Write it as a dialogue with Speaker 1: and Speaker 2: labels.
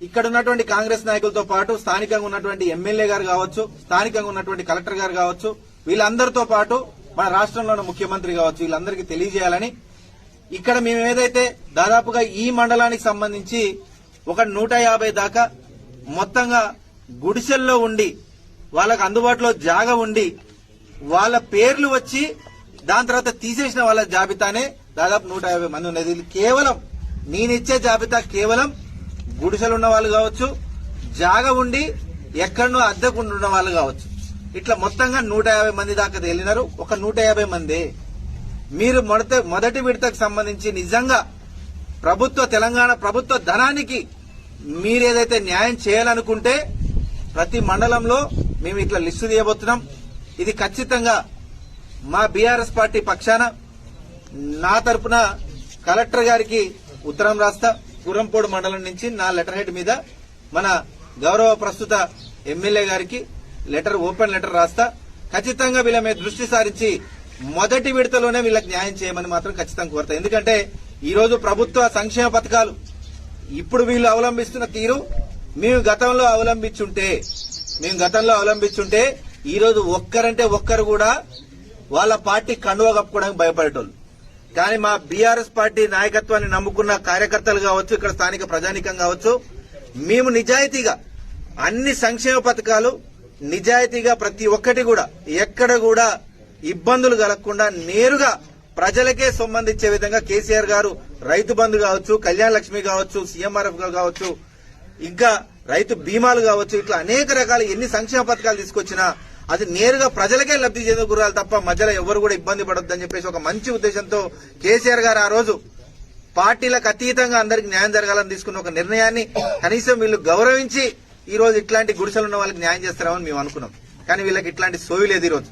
Speaker 1: ఇక్కడ ఉన్నటువంటి కాంగ్రెస్ నాయకులతో పాటు స్థానికంగా ఉన్నటువంటి ఎమ్మెల్యే గారు కావచ్చు స్థానికంగా ఉన్నటువంటి కలెక్టర్ గారు కావచ్చు వీళ్ళందరితో పాటు మన రాష్ట్రంలో ఉన్న ముఖ్యమంత్రి కావచ్చు వీళ్ళందరికీ తెలియజేయాలని ఇక్కడ మేము ఏదైతే దాదాపుగా ఈ మండలానికి సంబంధించి ఒక నూట యాభై దాకా మొత్తంగా గుడిసెల్లో ఉండి వాళ్ళకు అందుబాటులో జాగ ఉండి వాళ్ళ పేర్లు వచ్చి దాని తర్వాత తీసేసిన వాళ్ళ జాబితానే దాదాపు నూట యాభై మంది ఉన్నది కేవలం నేనిచ్చే జాబితా కేవలం గుడిసెలు ఉన్న వాళ్ళు కావచ్చు జాగ ఉండి ఎక్కడనో అద్దెకు ఉన్న వాళ్ళు కావచ్చు. ఇట్లా మొత్తంగా నూట యాభై మంది దాకా తేలినారు. ఒక నూట యాభై మంది. మీరు మొదట మొదటి విడతకు సంబంధించి నిజంగా ప్రభుత్వ తెలంగాణ ప్రభుత్వ ధనానికి మీరేదైతే న్యాయం చేయాలనుకుంటే ప్రతి మండలంలో మేము ఇట్లా లిస్టు తీయబోతున్నాం. ఇది ఖచ్చితంగా మా బీఆర్ఎస్ పార్టీ పక్షాన నా తరపున కలెక్టర్ గారికి ఉత్తరం రాస్తా. కురంపోడు మండలం నుంచి నా లెటర్ హెడ్ మీద మన గౌరవ ప్రస్తుత ఎమ్మెల్యే గారికి లెటర్ ఓపెన్ లెటర్ రాస్తా. ఖచ్చితంగా వీళ్ళ మీద దృష్టి సారించి మొదటి విడతలోనే వీళ్ళకి న్యాయం చేయమని మాత్రం ఖచ్చితంగా కోరుతా. ఎందుకంటే ఈ రోజు ప్రభుత్వ సంక్షేమ పథకాలు ఇప్పుడు వీళ్ళు అవలంబిస్తున్న తీరు మేము గతంలో అవలంబించుంటే మేము గతంలో అవలంబించుంటే ఈ రోజు ఒక్కరంటే ఒక్కరు కూడా వాళ్ళ పార్టీ కండువ కప్పుకోవడానికి భయపడేటోళ్ళు. కానీ మా బీఆర్ఎస్ పార్టీ నాయకత్వాన్ని నమ్ముకున్న కార్యకర్తలు కావచ్చు ఇక్కడ స్థానిక ప్రజానికం కావచ్చు మేము నిజాయితీగా అన్ని సంక్షేమ పథకాలు నిజాయితీగా ప్రతి ఒక్కటి కూడా ఎక్కడ కూడా ఇబ్బందులు కలగకుండా నేరుగా ప్రజలకే సంబంధించే విధంగా కేసీఆర్ గారు రైతు బంధు కావచ్చు కళ్యాణ లక్ష్మి కావచ్చు సీఎంఆర్ఎఫ్ కావచ్చు ఇంకా రైతు బీమాలు కావచ్చు ఇట్లా అనేక రకాల ఎన్ని సంక్షేమ పథకాలు తీసుకొచ్చినా అది నేరుగా ప్రజలకే లబ్ధి చేకూరాలి తప్ప మధ్యలో ఎవరు కూడా ఇబ్బంది పడొద్దని చెప్పేసి ఒక మంచి ఉద్దేశంతో కేసీఆర్ గారు ఆ రోజు పార్టీలకు అతీతంగా అందరికి న్యాయం జరగాలని తీసుకున్న ఒక నిర్ణయాన్ని కనీసం వీళ్ళు గౌరవించి ఈ రోజు ఇట్లాంటి గుడిసెలు ఉన్న వాళ్ళకి న్యాయం చేస్తారని మేము అనుకున్నాం. కానీ వీళ్ళకి ఇట్లాంటి సోయి లేదు ఈ రోజు